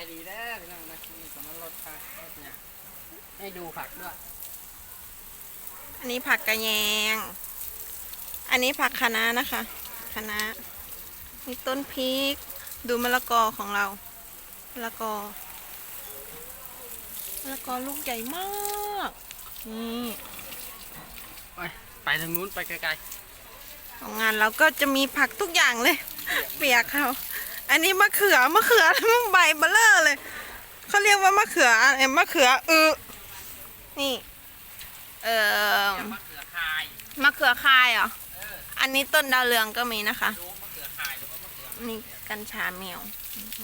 ายดีเด้อพี่น้องนะนี่สมรสผักเนี่ยให้ดูผักด้วย อันนี้ผักกระแยง อันนี้ผักคะน้านะคะคะน้ามีต้นพริก ดูมะละกอของเรา มะละกอ มะละกอลูกใหญ่มาก นี่ไปไปทางนู้นไปไกลของงานเราก็จะมีผักทุกอย่างเลย เปียกเขา อันนี้มะเขือมะเขือใบเบลเลอร์เลยเขาเรียกว่ามะเขืออะไรมะเขืออือนี่ เอ่อๆมะเขือคายมะเขือคายเหรอเอออันนี้ต้นดาวเรืองก็มีนะคะรู้มะเขือคายหรือว่ามะเขือนี่กัญชาแมว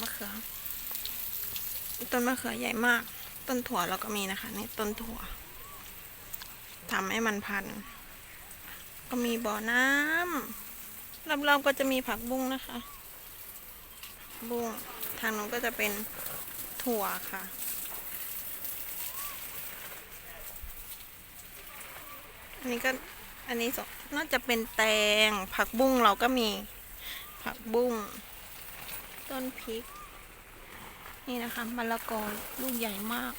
มะเขือ ต้นมะเขือใหญ่มาก ต้นถั่วเราก็มีนะคะ นี่ต้นถั่วทำให้มันพันธุ์ก็มีบ่อน้ำรอบๆก็จะมีผักบุ้งนะคะ บุ้งทางนู้นก็จะเป็นถั่วค่ะ อันนี้ก็ อันนี้น่าจะเป็นแตง ผักบุ้งเราก็มี ผักบุ้ง ต้นพริก นี่นะคะมะละกอลูกใหญ่มาก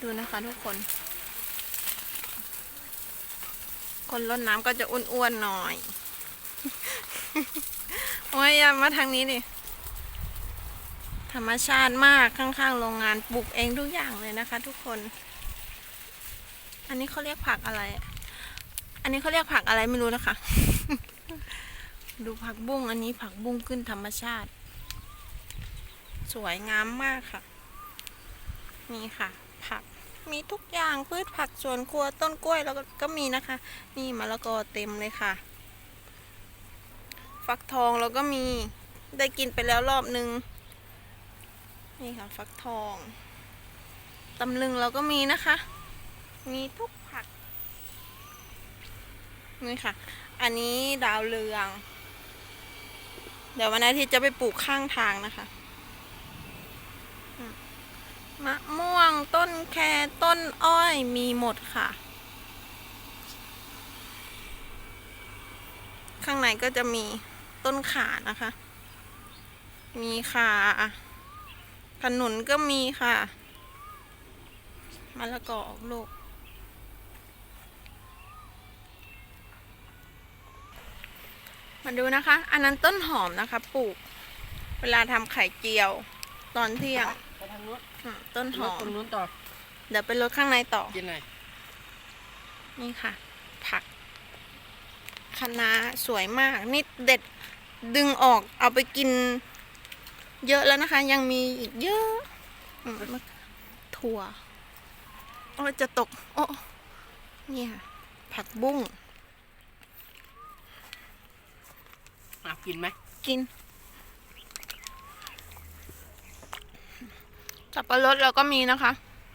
ดูนะคะทุกคน คนรดน้ำก็จะอ้วนๆหน่อย โอ้ยอย่ามาทางนี้ดิ ธรรมชาติมากข้างๆโรงงานปลูกเองทุกอย่างเลยนะคะ ทุกคน อันนี้เขาเรียกผักอะไร อันนี้เขาเรียกผักอะไรไม่รู้นะคะ ดูผักบุ้งอันนี้ผักบุ้งขึ้นธรรมชาติ สวยงามมากค่ะ นี่ค่ะ ผักมีทุกอย่างพืชผักสวนครัวต้นกล้วยแล้วก็ก็มีนะคะ นี่มะละกอเต็มเลยค่ะ ฟักทองเราก็มีได้กินไปแล้วรอบนึง นี่ค่ะฟักทองตำลึงเราก็มีนะคะ มีทุกผัก นี่ค่ะ อันนี้ดาวเรือง เดี๋ยววันอาทิตย์จะไปปลูกข้างทางนะคะ มะม่วงต้นแคต้นอ้อยมีหมดค่ะ ข้างในก็จะมีต้นขานะคะ มีค่ะ ขนุนก็มีค่ะมะละกอออกลูก มาดูนะคะ อันนั้นต้นหอมนะคะปลูก เวลาทำไข่เจียว ตอนเที่ยงไปทางนู้นอืมต้นหอตรมงนู้นต่อเดี๋ยวไปรดข้างในต่อ กินหน่อยนี่ค่ะ ผักคะน้าสวยมาก นี่เด็ดดึงออกเอาไปกิน เยอะแล้วนะคะ ยังมีอีกเยอะอืมมะถั่วโอ้ยจะตก โอ้นี่ค่ะผักบุ้งอะกินไหมกินสับปะรดเราก็มีนะคะ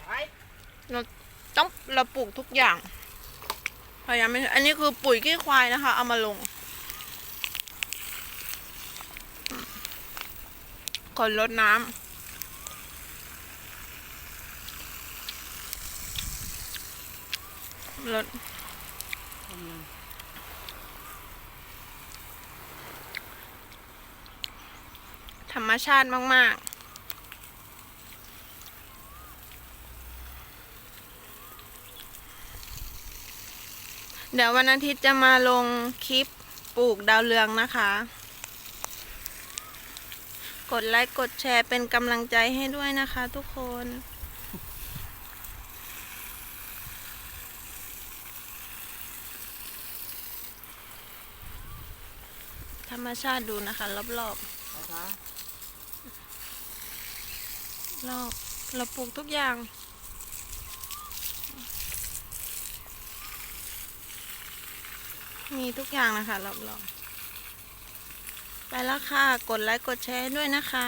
ไปเราต้องเราปลูกทุกอย่างพยายามไม่อันนี้คือปุ๋ยขี้ควายนะคะ เอามาลง คนรดน้ำรดธรรมชาติมาก ๆเดี๋ยววันอาทิตย์จะมาลงคลิปปลูกดาวเรืองนะคะ กดไลค์กดแชร์เป็นกำลังใจให้ด้วยนะคะ ทุกคน ธรรมชาติดูนะคะ รอบๆรอบไปซะรอบเราปลูกทุกอย่างมีทุกอย่างนะคะรอบๆ ไปแล้วค่ะ กดไลค์กดแชร์ด้วยนะคะ